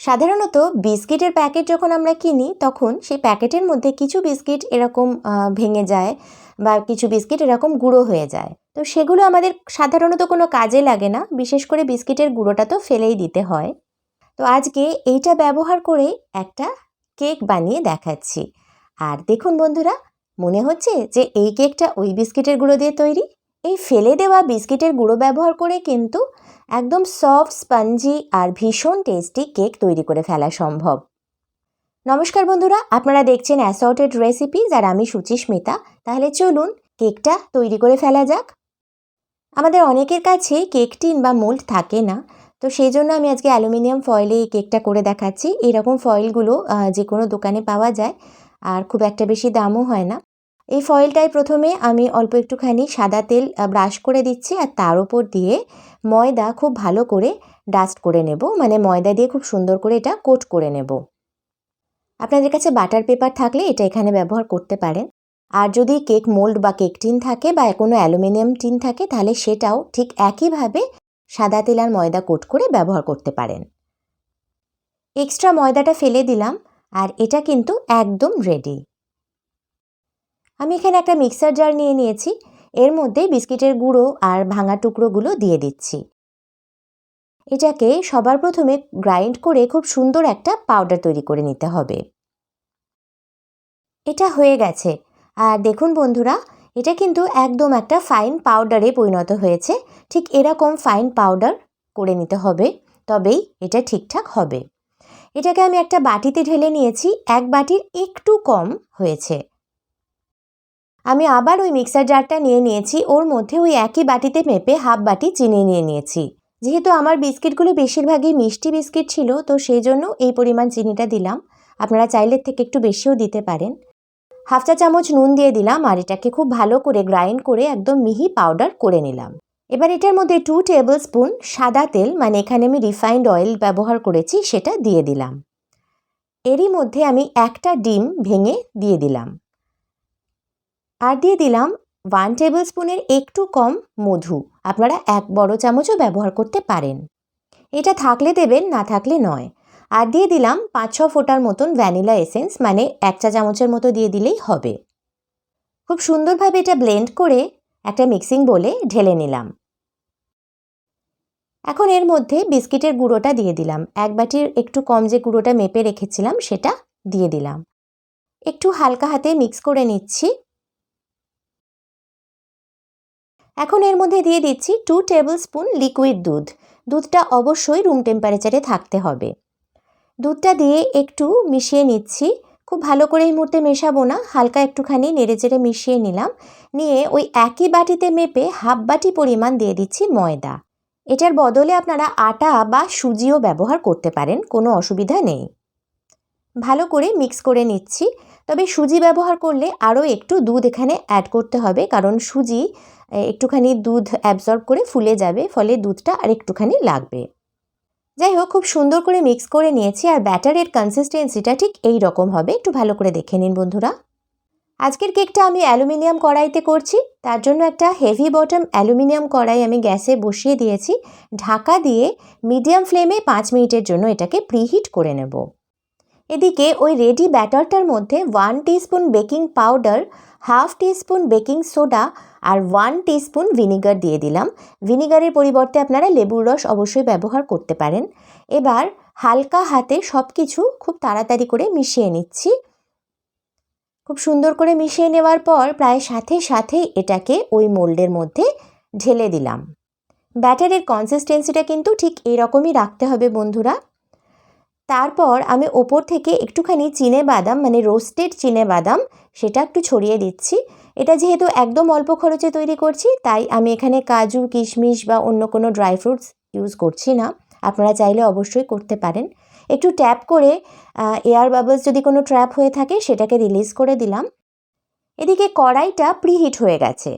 সাধারণত বিস্কিটের প্যাকেট যখন আমরা কিনি, তখন সেই প্যাকেটের মধ্যে কিছু বিস্কিট এরকম ভেঙে যায় বা কিছু বিস্কিট এরকম গুঁড়ো হয়ে যায়। তো সেগুলো আমাদের সাধারণত কোনো কাজে লাগে না, বিশেষ করে বিস্কিটের গুঁড়োটা তো ফেলেই দিতে হয়। তো আজকে এইটা ব্যবহার করে একটা কেক বানিয়ে দেখাচ্ছি। আর দেখুন বন্ধুরা, মনে হচ্ছে যে এই কেকটা ওই বিস্কিটের গুঁড়ো দিয়ে তৈরি? এই ফেলে দেওয়া বিস্কিটের গুঁড়ো ব্যবহার করে কিন্তু একদম সফট, স্পঞ্জি আর ভীষণ টেস্টি কেক তৈরি করে ফেলা সম্ভব। নমস্কার বন্ধুরা, আপনারা দেখছেন অ্যাসর্টেড রেসিপিজ আর আমি সুচিস্মিতা তাহলে চলুন কেকটা তৈরি করে ফেলা যাক। আমাদের অনেকের কাছে কেক টিন বা মোল্ড থাকে না, তো সেই জন্য আমি আজকে অ্যালুমিনিয়াম ফয়েলে এই কেকটা করে দেখাচ্ছি। এরকম ফয়েলগুলো যে কোনো দোকানে পাওয়া যায়, আর খুব একটা বেশি দামও হয় না। এই ফয়েলটায় প্রথমে আমি অল্প একটুখানি সাদা তেল ব্রাশ করে দিচ্ছি আর তার উপর দিয়ে ময়দা খুব ভালো করে ডাস্ট করে নেব। মানে ময়দা দিয়ে খুব সুন্দর করে এটা কোট করে নেব। আপনাদের কাছে বাটার পেপার থাকলে এটা এখানে ব্যবহার করতে পারেন। আর যদি কেক মোল্ড বা কেক টিন থাকে বা কোনো অ্যালুমিনিয়াম টিন থাকে, তাহলে সেটাও ঠিক একইভাবে সাদা তেল আর ময়দা কোট করে ব্যবহার করতে পারেন। এক্সট্রা ময়দাটা ফেলে দিলাম আর এটা কিন্তু একদম রেডি আমি এখানে একটা মিক্সার জার নিয়ে নিয়েছি। এর মধ্যে বিস্কিটের গুঁড়ো আর ভাঙা টুকরোগুলো দিয়ে দিচ্ছি। এটাকে সবার প্রথমে গ্রাইন্ড করে খুব সুন্দর একটা পাউডার তৈরি করে নিতে হবে। এটা হয়ে গেছে। আর দেখুন বন্ধুরা, এটা কিন্তু একদম একটা ফাইন পাউডারে পরিণত হয়েছে। ঠিক এরকম ফাইন পাউডার করে নিতে হবে, তবেই এটা ঠিকঠাক হবে। এটাকে আমি একটা বাটিতে ঢেলে নিয়েছি। এক বাটির একটু কম হয়েছে। আমি আবার ওই মিক্সার জারটা নিয়ে নিয়েছি, ওর মধ্যে ওই একই বাটিতে মেপে হাফ বাটি চিনি নিয়ে নিয়েছি। যেহেতু আমার বিস্কিটগুলো বেশিরভাগই মিষ্টি বিস্কিট ছিল, তো সেই জন্য এই পরিমাণ চিনিটা দিলাম। আপনারা চাইলে থেকে একটু বেশিও দিতে পারেন। হাফ চা চামচ নুন দিয়ে দিলাম আর এটাকে খুব ভালো করে গ্রাইন্ড করে একদম মিহি পাউডার করে নিলাম। এবার এটার মধ্যে টু টেবিল স্পুন সাদা তেল মানে এখানে আমি রিফাইন্ড অয়েল ব্যবহার করেছি, সেটা দিয়ে দিলাম। এরই মধ্যে আমি একটা ডিম ভেঙে দিয়ে দিলাম। আর দিয়ে দিলাম ওয়ান টেবিল স্পুনের একটু কম মধু। আপনারা এক বড় চামচও ব্যবহার করতে পারেন। এটা থাকলে দেবেন, না থাকলে নয়। আর দিয়ে দিলাম পাঁচ ছ ফোঁটার মতন ভ্যানিলা এসেন্স মানে এক চা চামচের মতো দিয়ে দিলেই হবে। খুব সুন্দরভাবে এটা ব্লেন্ড করে একটা মিক্সিং বলে ঢেলে নিলাম। এখন এর মধ্যে বিস্কিটের গুঁড়োটা দিয়ে দিলাম। এক বাটির একটু কম যে গুঁড়োটা মেপে রেখেছিলাম, সেটা দিয়ে দিলাম। একটু হালকা হাতে মিক্স করে নিচ্ছি। এখন এর মধ্যে দিয়ে দিচ্ছি টু টেবিল স্পুন লিকুইড দুধ। দুধটা অবশ্যই রুম টেম্পারেচারে থাকতে হবে। দুধটা দিয়ে একটু মিশিয়ে নিচ্ছি। খুব ভালো করে এই মুহূর্তে মেশাবো না, হালকা একটুখানি নেড়েচেড়ে মিশিয়ে নিলাম। নিয়ে ওই একই বাটিতে মেপে হাফ বাটি পরিমাণ দিয়ে দিচ্ছি ময়দা। এটার বদলে আপনারা আটা বা সুজিও ব্যবহার করতে পারেন, কোনো অসুবিধা নেই। ভালো করে মিক্স করে নিচ্ছি। তবে সুজি ব্যবহার করলে আরও একটু দুধ এখানে অ্যাড করতে হবে, কারণ সুজি একটুখানি দুধ অ্যাবজর্ব করে ফুলে যাবে, ফলে দুধটা আর একটুখানি লাগবে। যাই হোক, খুব সুন্দর করে মিক্স করে নিয়েছি আর ব্যাটারের কনসিস্টেন্সিটা ঠিক এই রকম হবে। একটু ভালো করে দেখে নিন বন্ধুরা। আজকের কেকটা আমি অ্যালুমিনিয়াম কড়াইতে করছি। তার জন্য একটা হেভি বটম অ্যালুমিনিয়াম কড়াই আমি গ্যাসে বসিয়ে দিয়েছি। ঢাকা দিয়ে মিডিয়াম ফ্লেমে পাঁচ মিনিটের জন্য এটাকে প্রিহিট করে নেব। এদিকে ওই রেডি ব্যাটারটার মধ্যে one teaspoon baking powder half teaspoon baking soda আর ওয়ান টিস্পুন ভিনিগার দিয়ে দিলাম। ভিনিগারের পরিবর্তে আপনারা লেবুর রস অবশ্যই ব্যবহার করতে পারেন। এবার হালকা হাতে সব কিছু খুব তাড়াতাড়ি করে মিশিয়ে নিচ্ছি। খুব সুন্দর করে মিশিয়ে নেওয়ার পর প্রায় সাথে সাথেই এটাকে ওই মোল্ডের মধ্যে ঢেলে দিলাম। ব্যাটারের কনসিস্টেন্সিটা কিন্তু ঠিক এরকমই রাখতে হবে বন্ধুরা। তারপর আমি ওপর থেকে একটুখানি চিনে বাদাম মানে রোস্টেড চিনে বাদাম, সেটা একটু ছড়িয়ে দিচ্ছি। এটা যেহেতু একদম অল্প খরচে তৈরি করছি, তাই আমি এখানে কাজু, কিশমিশ বা অন্য কোনো ড্রাই ফ্রুটস ইউজ করছি না। আপনারা চাইলে অবশ্যই করতে পারেন। একটু ট্যাপ করে এয়ার বাবলস যদি কোনো ট্র্যাপ হয়ে থাকে, সেটাকে রিলিজ করে দিলাম। এদিকে কড়াইটা প্রিহিট হয়ে গেছে।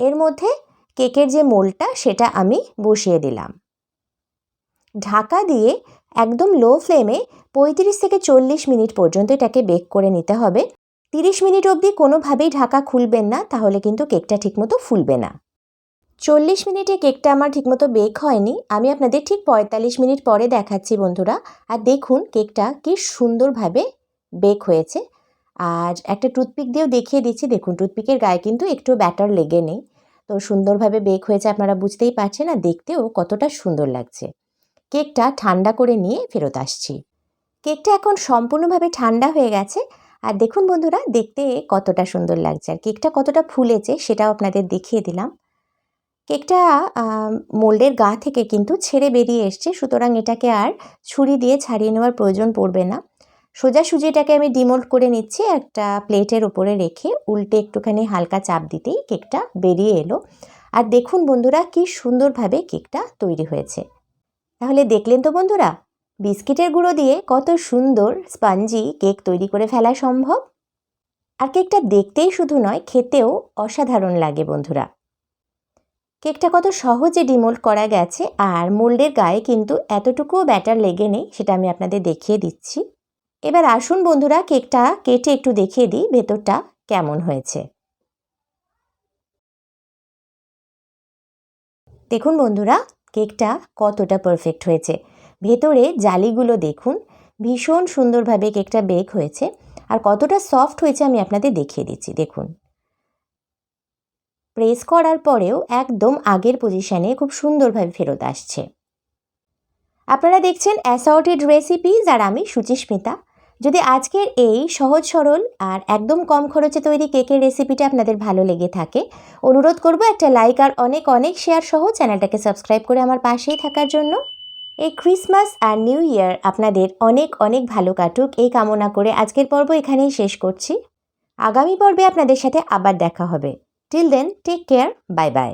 এর মধ্যে কেকের যে মোলটা সেটা আমি বসিয়ে দিলাম। ঢাকা দিয়ে একদম লো ফ্লেমে পঁয়ত্রিশ থেকে চল্লিশ মিনিট পর্যন্ত এটাকে বেক করে নিতে হবে। তিরিশ মিনিট অবধি কোনোভাবেই ঢাকা খুলবেন না, তাহলে কিন্তু কেকটা ঠিকমতো ফুলবে না। চল্লিশ মিনিটে কেকটা আমার ঠিকমতো বেক হয়নি। আমি আপনাদের ঠিক পঁয়তাল্লিশ মিনিট পরে দেখাচ্ছি বন্ধুরা। আর দেখুন কেকটা কি সুন্দরভাবে বেক হয়েছে। আর একটা টুথপিক দিয়েও দেখিয়ে দিচ্ছি। দেখুন টুথপিকের গায়ে কিন্তু একটু ব্যাটার লেগে নেই। তো সুন্দরভাবে বেক হয়েছে, আপনারা বুঝতেই পারছেন। আর দেখতেও কতটা সুন্দর লাগছে। কেকটা ঠান্ডা করে নিয়ে ফেরত আসছি। কেকটা এখন সম্পূর্ণভাবে ঠান্ডা হয়ে গেছে। আর দেখুন বন্ধুরা, দেখতে কতটা সুন্দর লাগছে। আর কেকটা কতটা ফুলেছে সেটাও আপনাদের দেখিয়ে দিলাম। কেকটা মোল্ডের গা থেকে কিন্তু ছেড়ে বেরিয়ে এসছে। সুতরাং এটাকে আর ছুরি দিয়ে ছাড়িয়ে নেওয়ার প্রয়োজন পড়বে না। সোজাসুজি এটাকে আমি ডিমোল্ড করে নিচ্ছি। একটা প্লেটের উপরে রেখে উল্টে একটুখানি হালকা চাপ দিতেই কেকটা বেরিয়ে এলো। আর দেখুন বন্ধুরা, কি সুন্দরভাবে কেকটা তৈরি হয়েছে। তাহলে দেখলেন তো বন্ধুরা, বিস্কিটের গুঁড়ো দিয়ে কত সুন্দর স্পঞ্জি কেক তৈরি করে ফেলা সম্ভব। আর কেকটা দেখতেই শুধু নয়, খেতেও অসাধারণ লাগে বন্ধুরা। কেকটা কত সহজে ডিমোল্ড করা গেছে, আর মোল্ডের গায়ে কিন্তু এতটুকুও ব্যাটার লেগে নেই, সেটা আমি আপনাদের দেখিয়ে দিচ্ছি। এবার আসুন বন্ধুরা, কেকটা কেটে একটু দেখিয়ে দিই, ভেতরটা কেমন হয়েছে। দেখুন বন্ধুরা কেকটা কতটা পারফেক্ট হয়েছে। ভেতরে জালিগুলো দেখুন, ভীষণ সুন্দরভাবে কেকটা বেক হয়েছে আর কতটা সফট হয়েছে আমি আপনাদের দেখিয়ে দিচ্ছি, দেখুন। প্রেস করার পরেও একদম আগের পজিশানে খুব সুন্দরভাবে ফেরত আসছে। আপনারা দেখছেন অ্যাসর্টেড রেসিপিজ আর আমি সুচিস্মিতা। যদি আজকের এই সহজ সরল আর একদম কম খরচে তৈরি কেকের রেসিপিটা আপনাদের ভালো লেগে থাকে, অনুরোধ করব একটা লাইক আর অনেক অনেক শেয়ার সহ চ্যানেলটাকে সাবস্ক্রাইব করে আমার পাশেই থাকার জন্য। এই ক্রিসমাস আর নিউ ইয়ার আপনাদের অনেক অনেক ভালো কাটুক এই কামনা করে আজকের পর্ব এখানেই শেষ করছি। আগামী পর্বে আপনাদের সাথে আবার দেখা হবে। Till then take care bye bye